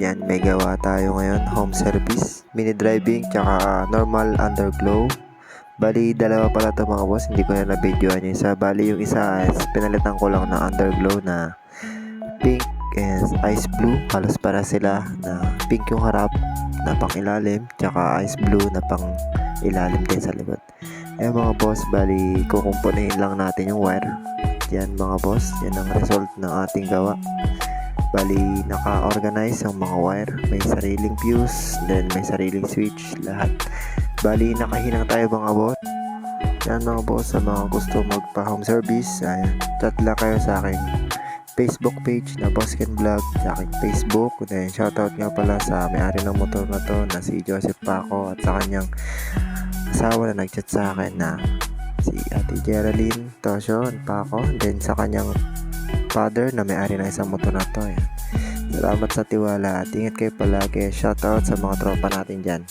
Yan, may gawa tayo ngayon, home service, mini driving, tsaka normal underglow. Bali, dalawa pala ito mga boss, hindi ko na na-videoan yung isa. Bali, yung isa is pinalitan ko lang ng underglow na pink and ice blue. Halos para sila na pink yung harap na pang ilalim, tsaka ice blue na pang ilalim din sa likod. Eh mga boss, bali, kukumpunin lang natin yung wire. Yan mga boss, yan ang result ng ating gawa. Bali, naka-organize ang mga wire. May sariling fuse, then may sariling switch, lahat. Bali, nakahinang tayo mga boss. Yan mga boss, sa mga gusto magpa-home service, ayan, tatla kayo sa akin. Facebook page na Boss Ken Vlog sa aking Facebook. Then, shoutout nga pala sa may-ari ng motor na to na si Joseph Paco at sa kanyang asawa na nagchat sa akin na si Ate Geraldine Tosyo Paco. Then, sa kanyang father na may-ari ng isang motor na to. Ayan. Salamat sa tiwala at ingat kayo palagi. Shoutout sa mga tropa natin dyan.